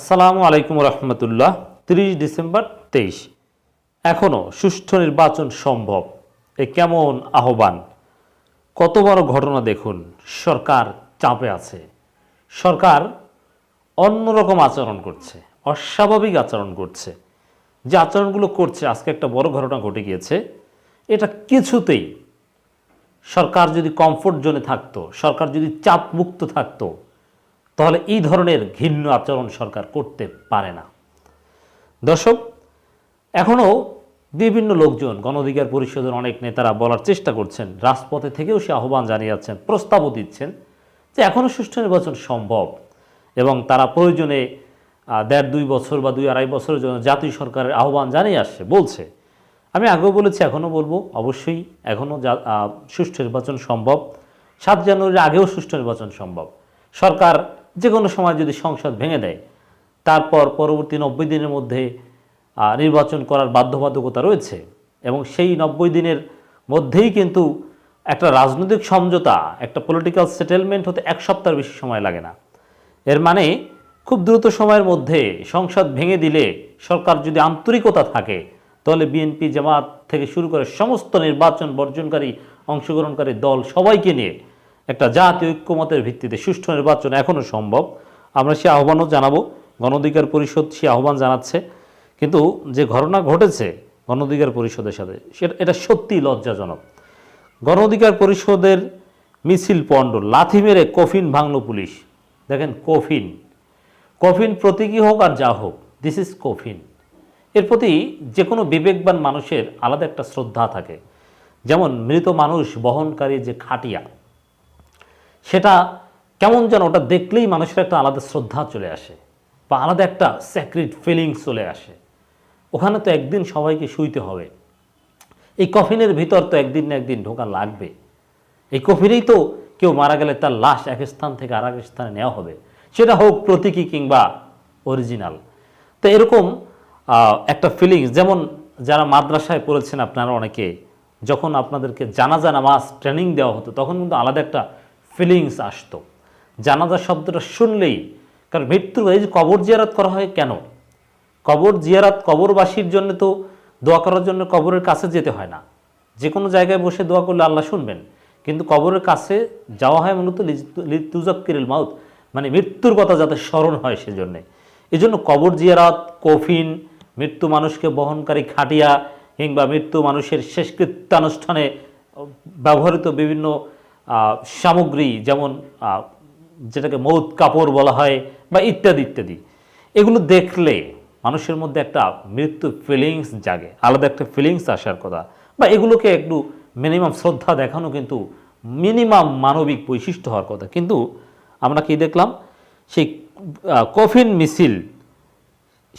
আসসালামু আলাইকুম রহমতুল্লাহ, তিরিশ ডিসেম্বর তেইশ। এখনও সুষ্ঠু নির্বাচন সম্ভব, এ কেমন আহ্বান? কত বড় ঘটনা দেখুন, সরকার চাপে আছে। সরকার অন্যরকম আচরণ করছে, অস্বাভাবিক আচরণ করছে। যে আচরণগুলো করছে, আজকে একটা বড় ঘটনা ঘটে গিয়েছে, এটা কিছুতেই সরকার যদি কমফোর্ট জোনে থাকতো, সরকার যদি চাপ মুক্ত থাকতো তাহলে এই ধরনের ঘৃণ্য আচরণ সরকার করতে পারে না। দর্শক এখনও বিভিন্ন লোকজন গণ অধিকার পরিষদের অনেক নেতারা বলার চেষ্টা করছেন, রাজপথে থেকেও সে আহ্বান যাচ্ছেন প্রস্তাবও দিচ্ছেন যে এখনও সুষ্ঠু নির্বাচন সম্ভব এবং তারা প্রয়োজনে দেড়, দুই বছর বা দুই আড়াই বছরের জন্য জাতীয় সরকারের আহ্বান জানিয়ে আসছে, বলছে। আমি আগেও বলেছি এখনও বলব, অবশ্যই এখনও সুষ্ঠু নির্বাচন সম্ভব। সাত জানুয়ারির আগেও সুষ্ঠু নির্বাচন সম্ভব। সরকার যে কোনো সময় যদি সংসদ ভেঙে দেয়, তারপর পরবর্তী নব্বই দিনের মধ্যে নির্বাচন করার বাধ্যবাধকতা রয়েছে এবং সেই নব্বই দিনের মধ্যেই কিন্তু একটা রাজনৈতিক সমঝোতা, একটা পলিটিক্যাল সেটেলমেন্ট হতে এক সপ্তাহের বেশি সময় লাগে না। এর মানে খুব দ্রুত সময়ের মধ্যে সংসদ ভেঙে দিলে সরকার যদি আন্তরিকতা থাকে, তাহলে বিএনপি জামাত থেকে শুরু করে সমস্ত নির্বাচন বর্জনকারী, অংশগ্রহণকারী দল সবাইকে নিয়ে একটা জাতীয় ঐক্যমতের ভিত্তিতে সুষ্ঠু নির্বাচন এখনও সম্ভব। আমরা সে আহ্বানও জানাব। গণ অধিকার পরিষদ সে আহ্বান জানাচ্ছে। কিন্তু যে ঘটনা ঘটেছে গণ অধিকার পরিষদের সাথে, সেটা এটা সত্যিই লজ্জাজনক। গণ অধিকার পরিষদের মিছিল পণ্ড, লাথি মেরে কফিন ভাঙল পুলিশ। দেখেন, কফিন। কফিন প্রতীকী হোক আর যা হোক দিস ইজ কফিন। এর প্রতি যে কোনো বিবেকবান মানুষের আলাদা একটা শ্রদ্ধা থাকে। যেমন মৃত মানুষ বহনকারী যে খাটিয়া সেটা কেমন যেন ওটা দেখলেই মানুষের একটা আলাদা শ্রদ্ধা চলে আসে বা আলাদা একটা স্যাক্রিড ফিলিংস চলে আসে। ওখানে তো একদিন সবাইকে শুইতে হবে। এই কফিনের ভিতর তো একদিন না একদিন ঢোকা লাগবে। এই কফিনেই তো কেউ মারা গেলে তার লাশ এক স্থান থেকে আর এক স্থানে নেওয়া হবে। সেটা হোক প্রতীকী কিংবা অরিজিনাল তো এরকম একটা ফিলিংস যেমন যারা মাদ্রাসায় পড়েছেন আপনারা অনেকে, যখন আপনাদেরকে জানাজা, নামাজ ট্রেনিং দেওয়া হতো, তখন কিন্তু আলাদা একটা ফিলিংস আসতো। জানাজা শব্দটা শুনলেই, কারণ মৃত্যুর এই যে কবর জিয়ারাত করা হয় কেন? কবর জিয়ারাত কবরবাসীর জন্য তো দোয়া করার জন্য কবরের কাছে যেতে হয় না। যে কোনো জায়গায় বসে দোয়া করলে আল্লাহ শুনবেন। কিন্তু কবরের কাছে যাওয়া হয় মূলত তুজাক্কিরিল মাউত মানে মৃত্যুর কথা যাতে স্মরণ হয় সেজন্যে। এই জন্য কবর জিয়ারাত, কফিন, মৃত্যু মানুষকে বহনকারী খাটিয়া, কিংবা মৃত্যু মানুষের শেষকৃত্যানুষ্ঠানে ব্যবহৃত বিভিন্ন সামগ্রী যেমন যেটাকে মৌত কাপড় বলা হয় বা ইত্যাদি ইত্যাদি। এগুলো দেখলে মানুষের মধ্যে একটা মৃত্যু ফিলিংস জাগে, আলাদা একটা ফিলিংস আসার কথা। বা এগুলোকে একটু মিনিমাম শ্রদ্ধা দেখানো কিন্তু মিনিমাম মানবিক বৈশিষ্ট্য হওয়ার কথা। কিন্তু আমরা কি দেখলাম? সেই কফিন মিছিল,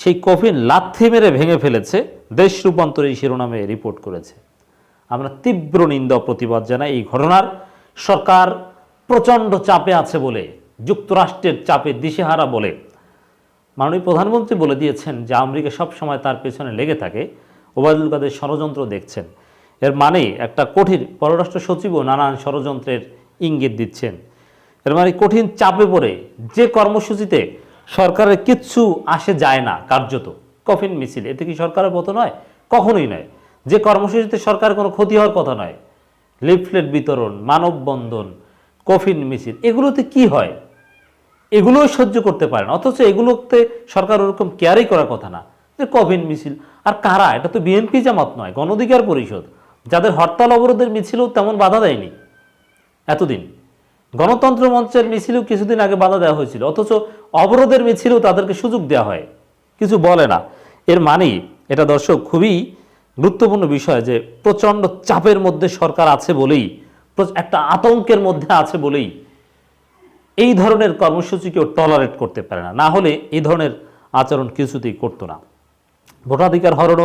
সেই কফিন লাথি মেরে ভেঙে ফেলেছে, দেশ রূপান্তর এই শিরোনামে রিপোর্ট করেছে। আমরা তীব্র নিন্দা প্রতিবাদ জানাই এই ঘটনার। সরকার প্রচণ্ড চাপে আছে বলে, যুক্তরাষ্ট্রের চাপে দিশেহারা বলে। মাননীয় প্রধানমন্ত্রী বলে দিয়েছেন যে আমেরিকা সবসময় তার পেছনে লেগে থাকে, ওবায়দুল কাদের ষড়যন্ত্র দেখছেন। এর মানে একটা কঠিন পররাষ্ট্র সচিবও নানান ষড়যন্ত্রের ইঙ্গিত দিচ্ছেন। এর মানে কঠিন চাপে পড়ে যে কর্মসূচিতে সরকারের কিচ্ছু আসে যায় না, কার্যত। কফিন মিছিল, এতে কি সরকারের মতো নয়? কখনোই নয়। যে কর্মসূচিতে সরকার কোনো ক্ষতি হওয়ার কথা নয়। লিফলেট বিতরণ, মানববন্ধন, কফিন মিছিল, এগুলোতে কি হয়? এগুলোও সহ্য করতে পারে না। অথচ এগুলোতে সরকার ওরকম কেয়ারই করার কথা না, যে কফিন মিছিল। আর কারা? এটা তো বিএনপি জামাত নয় গণ অধিকার পরিষদ। যাদের হরতাল অবরোধের মিছিলও তেমন বাধা দেয়নি এতদিন। গণতন্ত্র মঞ্চের মিছিলেও কিছুদিন আগে বাধা দেওয়া হয়েছিল। অথচ অবরোধের মিছিলও তাদেরকে সুযোগ দেওয়া হয়। কিছু বলে না। এর মানেই এটা দর্শক খুবই গুরুত্বপূর্ণ বিষয় যে প্রচণ্ড চাপের মধ্যে সরকার আছে বলেই একটা আতঙ্কের মধ্যে আছে বলেই এই ধরনের কর্মসূচি কেউ টলারেট করতে পারে না। না হলে এই ধরনের আচরণ কিছুতেই করতো না। ভোটাধিকার হরণ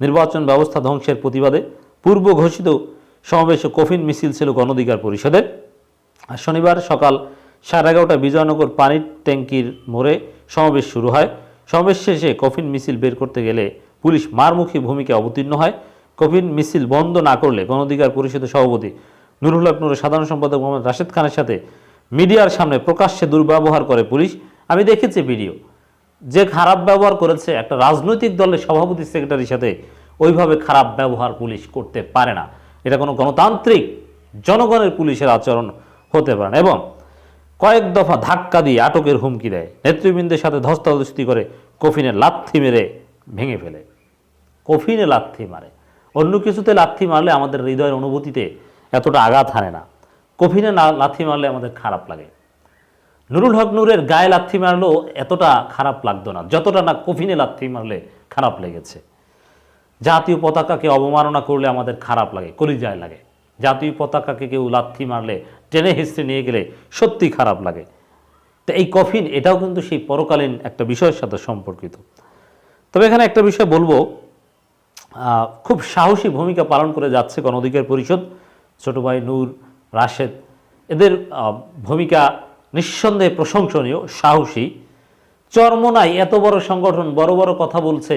নির্বাচন ব্যবস্থা ধ্বংসের প্রতিবাদে পূর্ব ঘোষিত সমাবেশে কফিন মিছিল ছিল গণধিকার পরিষদের। আর শনিবার সকাল সাড়ে এগারোটা বিজয়নগর পানির ট্যাঙ্কির মোড়ে সমাবেশ শুরু হয়। সমাবেশ শেষে কফিন মিছিল বের করতে গেলে পুলিশ মারমুখী ভূমিকা অবতীর্ণ হয়। কফিন মিছিল বন্ধ না করলে গণধিকার পরিষদের সভাপতি নুরুল হক নুরের সাধারণ সম্পাদক মোহাম্মদ রাশেদ খানের সাথে মিডিয়ার সামনে প্রকাশ্যে দুর্ব্যবহার করে পুলিশ। আমি দেখেছি ভিডিও। যে খারাপ ব্যবহার করেছে একটা রাজনৈতিক দলের সভাপতি সেক্রেটারির সাথে ওইভাবে খারাপ ব্যবহার পুলিশ করতে পারে না। এটা কোনো গণতান্ত্রিক জনগণের পুলিশের আচরণ হতে পারে না এবং কয়েক দফা ধাক্কা দিয়ে আটকের হুমকি দেয়। নেতৃবৃন্দের সাথে ধস্তাধস্তি করে কফিনে লাথি মেরে ভেঙে ফেলে। কফিনে লাথি মারে। অন্য কিছুতে লাথি মারলে আমাদের হৃদয়ের অনুভূতিতে এতটা আঘাত হানে না। কফিনে না, লাথি মারলে আমাদের খারাপ লাগে। নুরুল হক নূরের গায়ে লাথি মারলেও এতটা খারাপ লাগতো না, যতটা না কফিনে লাথি মারলে খারাপ লেগেছে। জাতীয় পতাকাকে অবমাননা করলে আমাদের খারাপ লাগে, কলিজায় লাগে। জাতীয় পতাকাকে কেউ লাথি মারলে, টেনে হিস্ট্রি নিয়ে গেলে সত্যি খারাপ লাগে। তো এই কফিন, এটাও কিন্তু সেই পরকালীন একটা বিষয়ের সাথে সম্পর্কিত। তবে এখানে একটা বিষয় বলব খুব সাহসী ভূমিকা পালন করে যাচ্ছে গণ অধিকার পরিষদ। ছোট ভাই নূর, রাশেদ, এদের ভূমিকা নিঃসন্দেহে প্রশংসনীয়, সাহসী। চরমনায় এত বড় সংগঠন, বড় বড় কথা বলছে।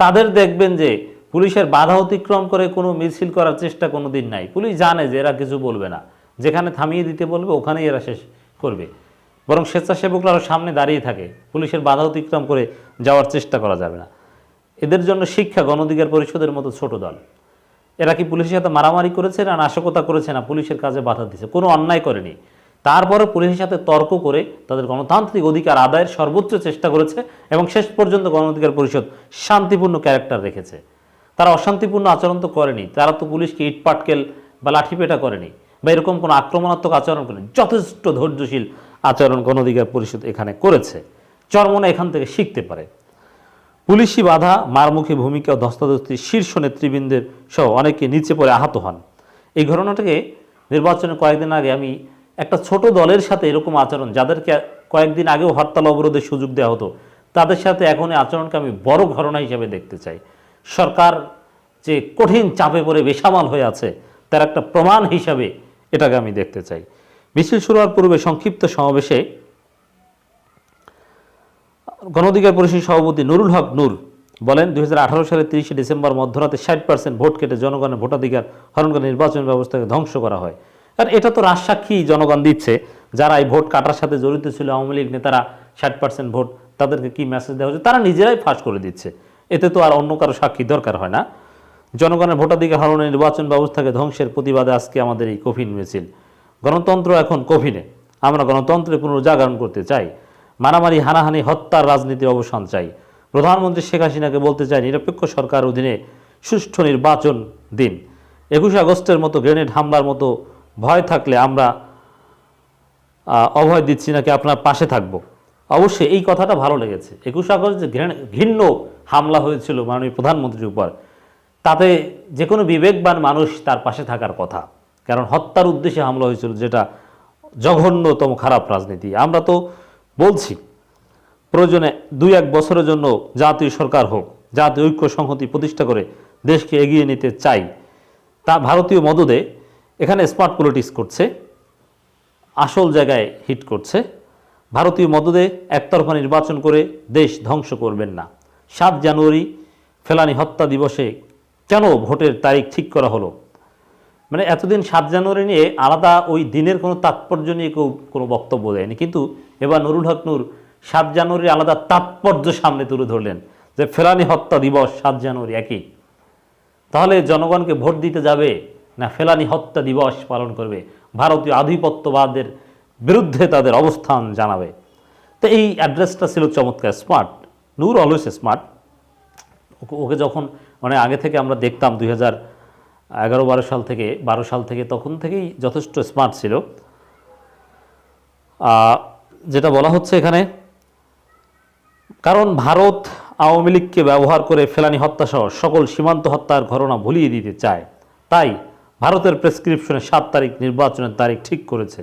তাদের দেখবেন যে পুলিশের বাধা অতিক্রম করে কোনো মিছিল করার চেষ্টা কোনো দিন নাই। পুলিশ জানে যে এরা কিছু বলবে না। যেখানে থামিয়ে দিতে বলবে, ওখানেই এরা শেষ করবে। বরং স্বেচ্ছাসেবকরা সামনে দাঁড়িয়ে থাকে। পুলিশের বাধা অতিক্রম করে যাওয়ার চেষ্টা করা যাবে না। এদের জন্য শিক্ষা গণধিকার পরিষদের মতো ছোট দল। এরা কি পুলিশের সাথে মারামারি করেছে না নাশকতা করেছে না পুলিশের কাজে বাধা দিয়েছে? কোনো অন্যায় করেনি। তারপরে পুলিশের সাথে তর্ক করে তাদের গণতান্ত্রিক অধিকার আদায়ের সর্বোচ্চ চেষ্টা করেছে এবং শেষ পর্যন্ত গণ অধিকার পরিষদ শান্তিপূর্ণ ক্যারেক্টার রেখেছে। তারা অশান্তিপূর্ণ আচরণ তো করেনি। তারা তো পুলিশকে ইটপাটকেল বা লাঠিপেটা করেনি বা এরকম কোনো আক্রমণাত্মক আচরণ করেনি। যথেষ্ট ধৈর্যশীল আচরণ গণ অধিকার পরিষদ এখানে করেছে। চরমনা এখান থেকে শিখতে পারে। পুলিশি বাধা, মারমুখী ভূমিকা ধস্তাধস্তি শীর্ষ নেতৃবৃন্দের সহ অনেকে নিচে পড়ে আহত হন। এই ঘটনাটাকে নির্বাচনের কয়েকদিন আগে আমি একটা ছোট দলের সাথে এরকম আচরণ, যাদেরকে কয়েকদিন আগেও হরতাল অবরোধের সুযোগ দেওয়া হতো, তাদের সাথে এখন আচরণকে আমি বড় ঘটনা হিসেবে দেখতে চাই। সরকার যে কঠিন চাপে পড়ে বেসামাল হয়ে আছে, তার একটা প্রমাণ হিসাবে এটাকে আমি দেখতে চাই। মিছিল শুরু হওয়ার পূর্বে সংক্ষিপ্ত সমাবেশে গণঅধিকার পরিষদ সভাপতি নুরুল হক নূর বলেন, দুই হাজার আঠারো সালের তিরিশে ডিসেম্বর মধ্যরাতে ষাট পার্সেন্ট ভোট কেটে জনগণের ভোটাধিকার হরণ করে নির্বাচন ব্যবস্থাকে ধ্বংস করা হয়। কারণ এটা তো রাজসাক্ষী জনগণ দিচ্ছে, যারা এই ভোট কাটার সাথে জড়িত ছিল, আওয়ামী লীগ নেতারা ষাট পার্সেন্ট ভোট তাদেরকে কি মেসেজ দেওয়া হচ্ছে তারা নিজেরাই ফাঁস করে দিচ্ছে। এতে তো আর অন্য কারও সাক্ষী দরকার হয় না। জনগণের ভোটাধিকার হরণের নির্বাচন ব্যবস্থাকে ধ্বংসের প্রতিবাদে আজকে আমাদের এই কফিন মিছিল। গণতন্ত্র এখন কফিনে। আমরা গণতন্ত্রের পুনর্জাগরণ করতে চাই। মারামারি, হানাহানি, হত্যার রাজনীতির অবসান চাই। প্রধানমন্ত্রী শেখ হাসিনাকে বলতে চাই, নিরপেক্ষ সরকার অধীনে সুষ্ঠু নির্বাচন দিন। একুশে আগস্টের মতো গ্রেনেড হামলার মতো ভয় থাকলে আমরা অভয় দিচ্ছি নাকি আপনার পাশে থাকব? অবশ্যই এই কথাটা ভালো লেগেছে। একুশ আগস্ট যে ঘৃণ- ঘৃণ্য হামলা হয়েছিল মাননীয় প্রধানমন্ত্রীর উপর, তাতে যে কোনো বিবেকবান মানুষ তার পাশে থাকার কথা। কারণ হত্যার উদ্দেশ্যে হামলা হয়েছিল যেটা জঘন্যতম খারাপ রাজনীতি। আমরা তো বলছি, প্রয়োজনে দুই এক বছরের জন্য জাতীয় সরকার হোক, জাতীয় ঐক্য সংহতি প্রতিষ্ঠা করে দেশকে এগিয়ে নিতে চাই, তা ভারতীয় মদদে এখানে স্মার্ট পলিটিক্স করছে, আসল জায়গায় হিট করছে, ভারতীয় মদদে একতরফা নির্বাচন করে দেশ ধ্বংস করবেন না। সাত জানুয়ারি ফেলানি হত্যা দিবসে কেন ভোটের তারিখ ঠিক করা হলো? মানে এতদিন সাত জানুয়ারি নিয়ে আলাদা ওই দিনের কোনো তাৎপর্য নিয়ে কেউ কোনো বক্তব্য দেয়নি, কিন্তু এবার নুরুল হক নূর, সাত জানুয়ারি আলাদা তাৎপর্য সামনে তুলে ধরলেন যে ফেলানি হত্যা দিবস সাত জানুয়ারি একই। তাহলে জনগণকে ভোট দিতে যাবে না ফেলানি হত্যা দিবস পালন করবে? ভারতীয় আধিপত্যবাদের বিরুদ্ধে তাদের অবস্থান জানাবে। তো এই অ্যাড্রেসটা ছিল চমৎকার smart. Noor always smart. Okay যখন মানে আগে থেকে আমরা দেখতাম দুই হাজার এগারো, বারো সাল থেকে, বারো সাল থেকে, তখন থেকেই যথেষ্ট স্মার্ট ছিল। যেটা বলা হচ্ছে এখানে, কারণ ভারত আওয়ামী লীগকে ব্যবহার করে ফেলানি হত্যাসহ সকল সীমান্ত হত্যার ঘটনা ভুলিয়ে দিতে চায়। তাই ভারতের প্রেসক্রিপশনে সাত তারিখ নির্বাচনের তারিখ ঠিক করেছে।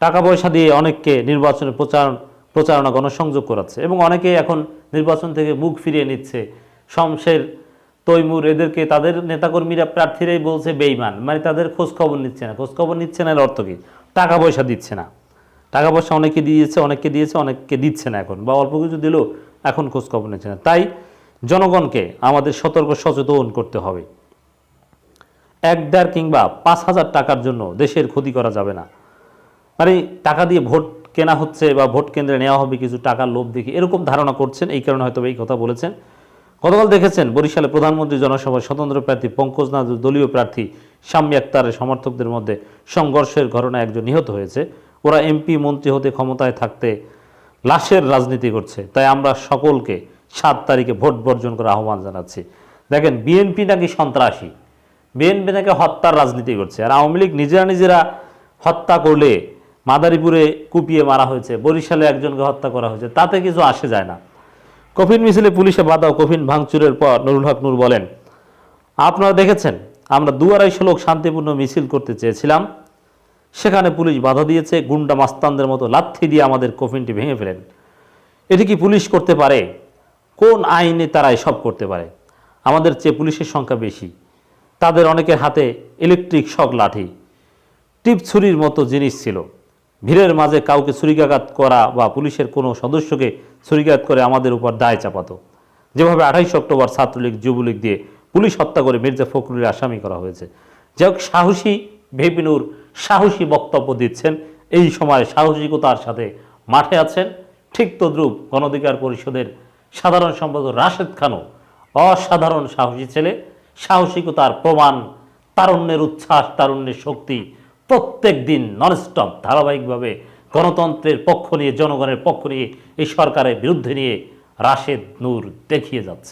টাকা পয়সা দিয়ে অনেককে নির্বাচনে প্রচার, প্রচারণা গণসংযোগ করাচ্ছে এবং অনেকে এখন নির্বাচন থেকে মুখ ফিরিয়ে নিচ্ছে। শমশের, তৈমুর এদেরকে তাদের নেতাকর্মীরা প্রার্থীরাই বলছে বেইমান মানে তাদের খোঁজখবর নিচ্ছে না। খোঁজখবর নিচ্ছে না এর অর্থ কি? টাকা পয়সা দিচ্ছে না। টাকা পয়সা অনেকে দিয়েছে, অনেককে দিয়েছে, অনেককে দিচ্ছে না এখন বা অল্প কিছু দিলেও এখন খোঁজ খবর নিচ্ছে না। তাই জনগণকে আমাদের সতর্ক, সচেতন করতে হবে। এক দেড় কিংবা পাঁচ হাজার টাকার জন্য দেশের ক্ষতি করা যাবে না। মানে টাকা দিয়ে ভোট কেনা হচ্ছে বা ভোট কেন্দ্রে নেওয়া হবে কিছু টাকার লোভ দেখি এরকম ধারণা করছেন, এই কারণে হয়তো এই কথা বলেছেন। গতকাল দেখেছেন বরিশালে প্রধানমন্ত্রী জনসভায় স্বতন্ত্র প্রার্থী পঙ্কজ নাথ দলীয় প্রার্থী শাম্মী আক্তারের সমর্থকদের মধ্যে সংঘর্ষের ঘটনায় একজন নিহত হয়েছে। ওরা এমপি, মন্ত্রী হতে ক্ষমতায় থাকতে লাশের রাজনীতি করছে। তাই আমরা সকলকে সাত তারিখে ভোট বর্জন করে আহ্বান জানাচ্ছি। দেখেন, বিএনপি নাকি সন্ত্রাসী? বিএনপি নাকি হত্যার রাজনীতি করছে। আর আওয়ামী লীগ নিজেরা নিজেরা হত্যা করলে মাদারীপুরে কুপিয়ে মারা হয়েছে, বরিশালে একজনকে হত্যা করা হয়েছে, তাতে কিছু আসে যায় না। কফিন মিছিলে পুলিশে বাধা ও কফিন ভাঙচুরের পর নুরুল হক নূর বলেন, আপনারা দেখেছেন, আমরা দু আড়াইশো লোক শান্তিপূর্ণ মিছিল করতে চেয়েছিলাম সেখানে পুলিশ বাধা দিয়েছে, গুন্ডা মাস্তানদের মতো লাথি দিয়ে আমাদের কফিনটি ভেঙে ফেলেন। এটি কি পুলিশ করতে পারে? কোন আইনে তারা এসব করতে পারে? আমাদের চেয়ে পুলিশের সংখ্যা বেশি। তাদের অনেকের হাতে ইলেকট্রিক শক লাঠি, টিপ ছুরির মতো জিনিস ছিল। ভিড়ের মাঝে কাউকে ছুরিকাঘাত করা বা পুলিশের কোনো সদস্যকে ছুরিকাঘাত করে আমাদের উপর দায় চাপাতো। যেভাবে আঠাইশ অক্টোবর ছাত্রলীগ, যুবলীগ দিয়ে পুলিশ হত্যা করে মির্জা ফখরুলের আসামি করা হয়েছে। যাই সাহসী ভেপিনুর সাহসী বক্তব্য দিচ্ছেন। এই সময় সাহসিকতার সাথে মাঠে আছেন। ঠিক তদ্রূপ গণধিকার পরিষদের সাধারণ সম্পাদক রাশেদ খানও অসাধারণ সাহসী ছেলে। সাহসিকতার প্রমাণ, তারুণ্যের উচ্ছ্বাস, তারুণ্যের শক্তি প্রত্যেক দিন ননস্টপ ধারাবাহিকভাবে গণতন্ত্রের পক্ষ নিয়ে, জনগণের পক্ষ নিয়ে, এই সরকারের বিরুদ্ধে নিয়ে রাশেদ নূর দেখিয়ে যাচ্ছে।